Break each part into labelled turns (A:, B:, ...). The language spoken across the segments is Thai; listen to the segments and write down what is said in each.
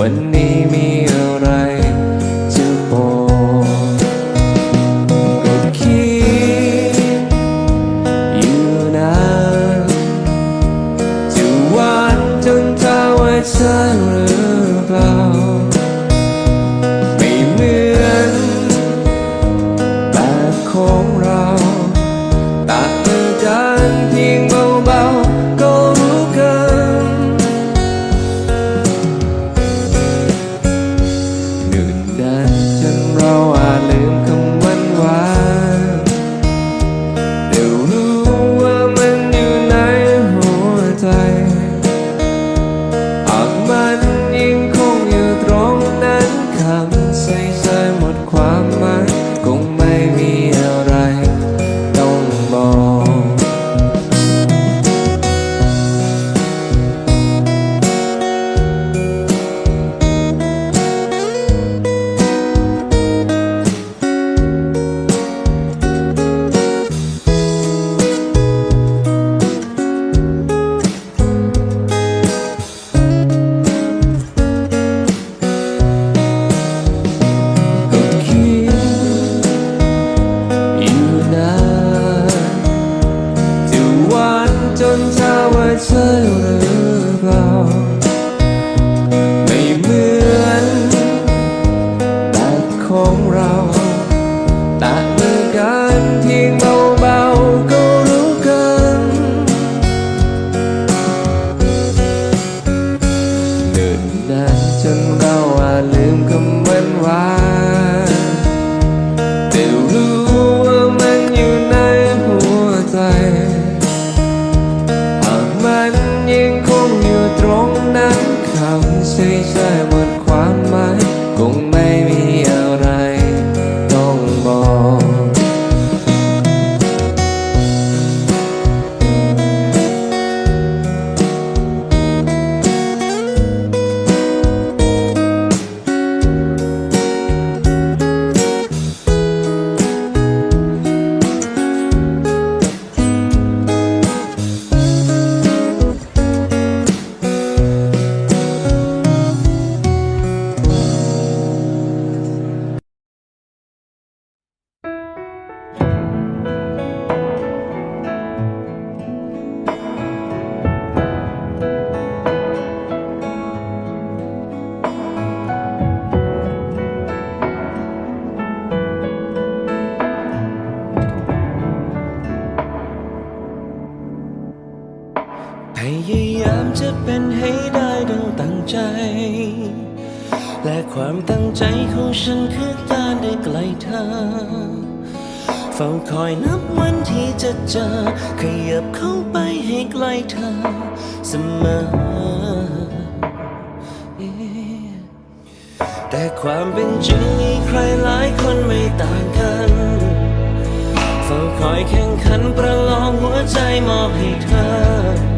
A: วัน ของเรา
B: ฉันคือการได้ใกล้เธอ เฝ้าคอยนับวันที่จะเจอ ขยับเข้าไปให้ใกล้เธอเสมอ แต่ความเป็นจริงมีใครหลายคนไม่ต่างกัน เฝ้าคอยแข่งขันประลองหัวใจมอบให้เธอ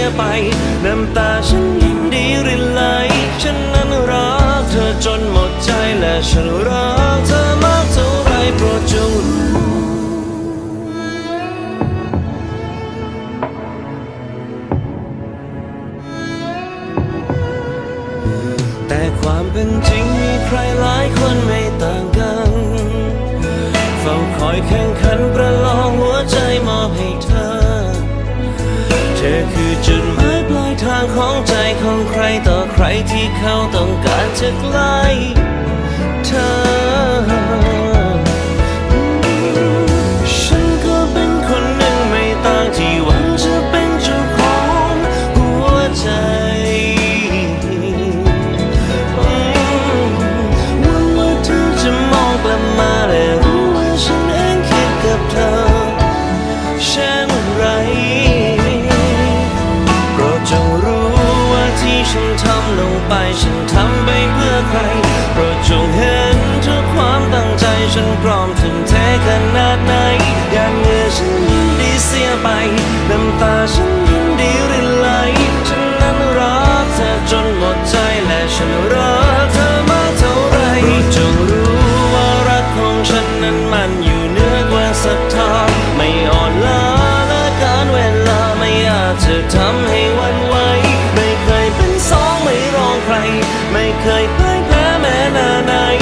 B: ยไป น้ำตาฉันยินดีรินไหล ฉันนั้นรักเธอจนหมดใจและฉันรักเธอมากเท่าไรโปรดจงรู้แต่ความเป็นจริงมีใครหลายคนไม่ต่างกัน เฝ้าคอยแข่งขันประลองหัวใจมอบให้เธอางของใจของใครต่อใครที่เขาต้องการจะใกล้เธอ ไป ฉันทำไปเพื่อใคร なない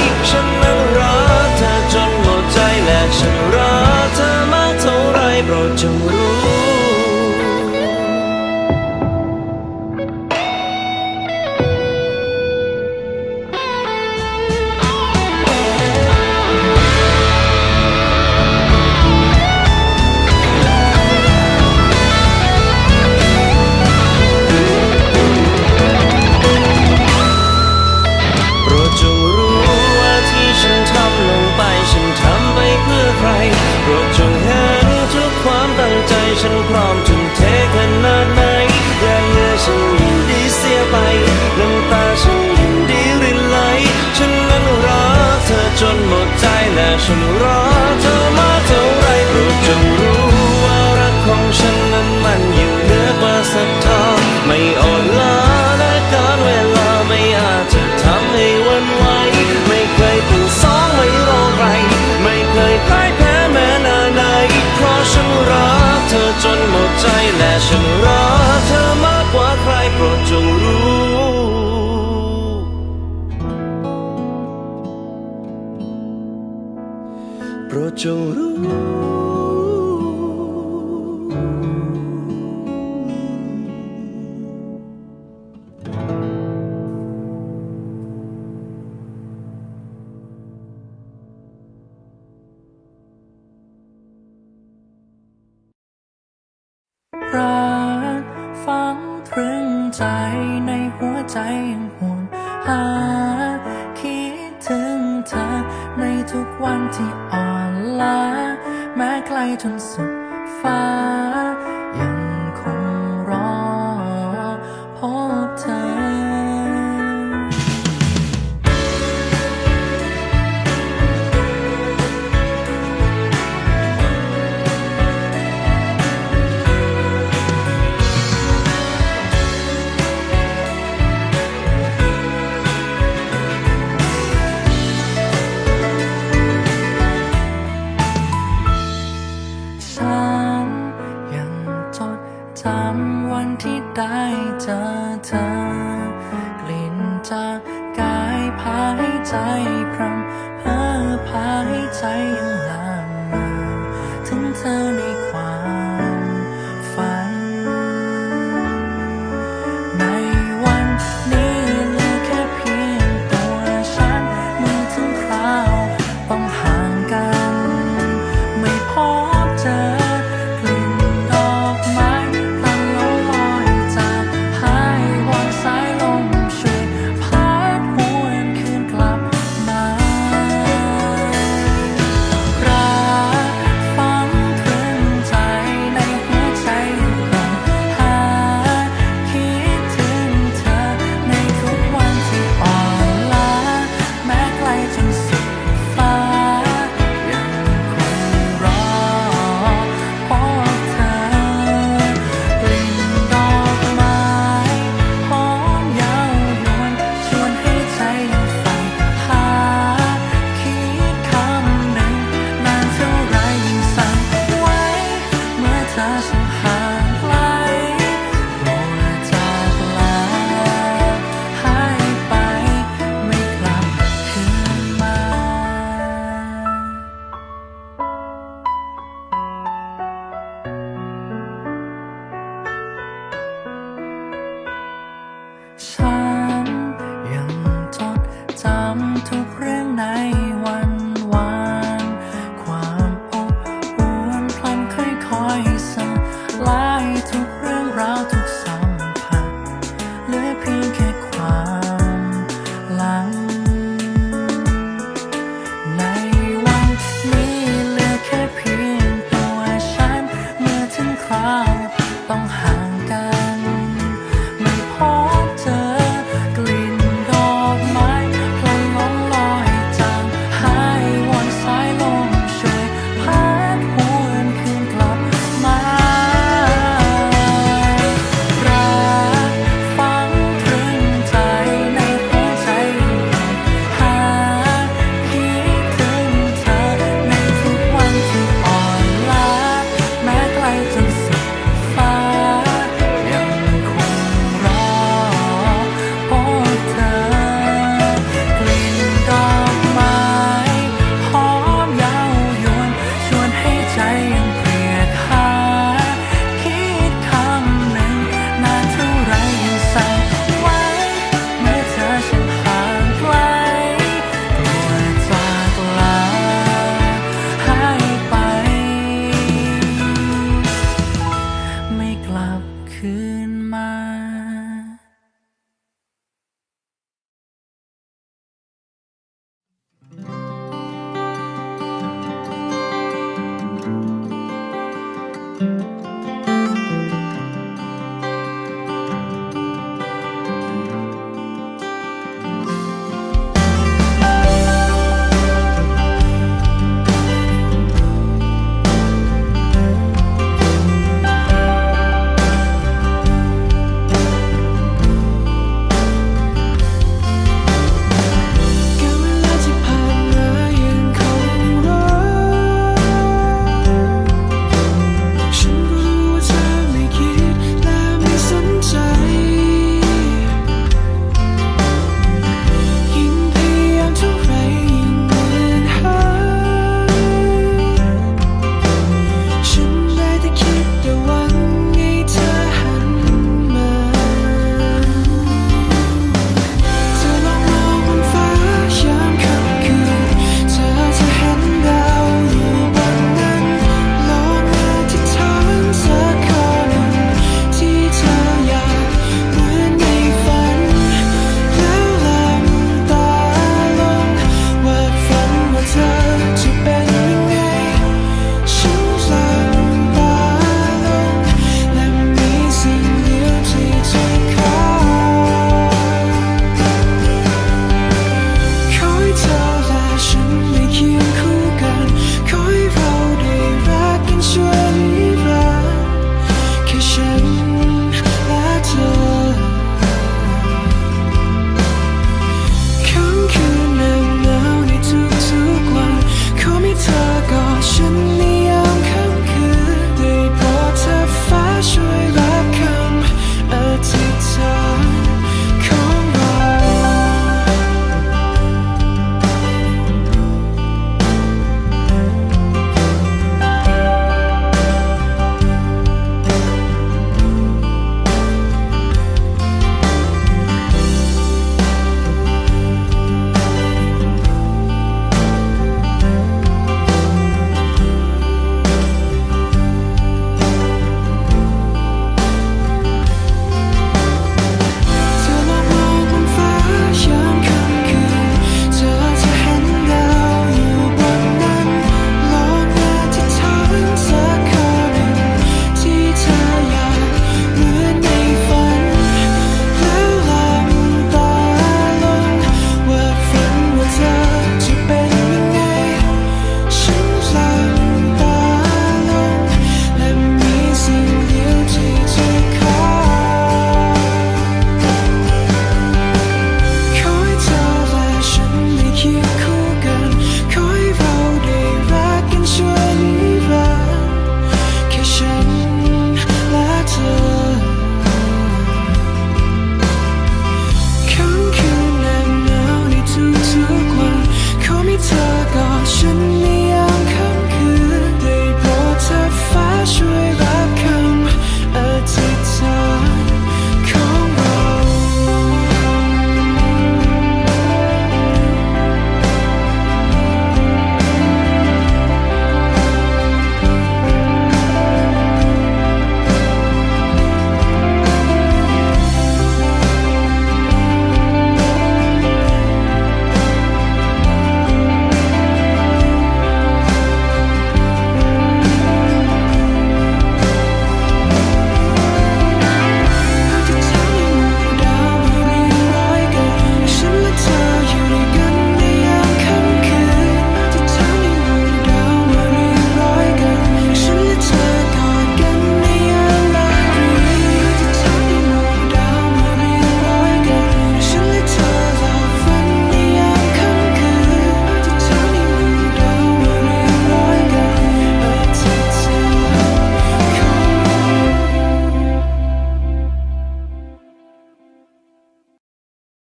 B: ใจยังห่วงหา คิด
C: ถึงเธอ ในทุกวันที่อ่อนล้า แม้ไกลจนสุดฟ้า